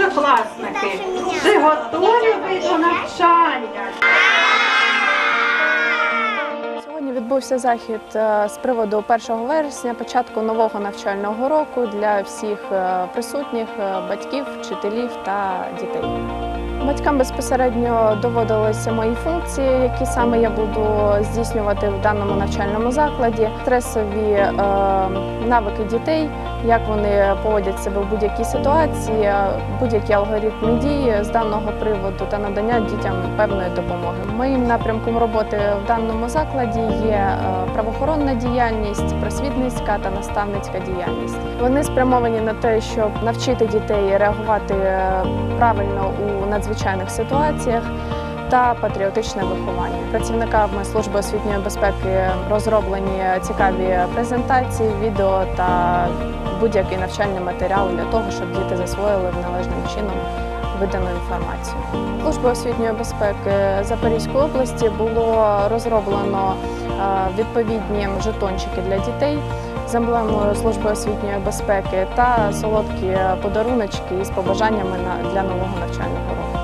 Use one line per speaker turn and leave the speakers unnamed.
Першокласники, чи готові ви до навчання?
Сьогодні відбувся захід е, з приводу 1 вересня, початку нового навчального року для всіх е, присутніх е, батьків, вчителів та дітей. Батькам безпосередньо доводилися мої функції, які саме я буду здійснювати в даному навчальному закладі, стресові навики дітей, як вони поводять себе в будь-якій ситуації, будь-які алгоритми дії з даного приводу та надання дітям певної допомоги. Моїм напрямком роботи в даному закладі є е, правоохоронна діяльність, просвітницька та наставницька діяльність. Вони спрямовані на те, щоб навчити дітей реагувати е, правильно у надзвичайних ситуаціях. Та патріотичне виховання працівниками служби освітньої безпеки розроблені цікаві презентації, відео та будь-який навчальний матеріал для того, щоб діти засвоїли належним чином видану інформацію. Службою освітньої безпеки Запорізької області було розроблено е, відповідні жетончики для дітей з емблемою служби освітньої безпеки та солодкі подаруночки із побажаннями для нового навчального року.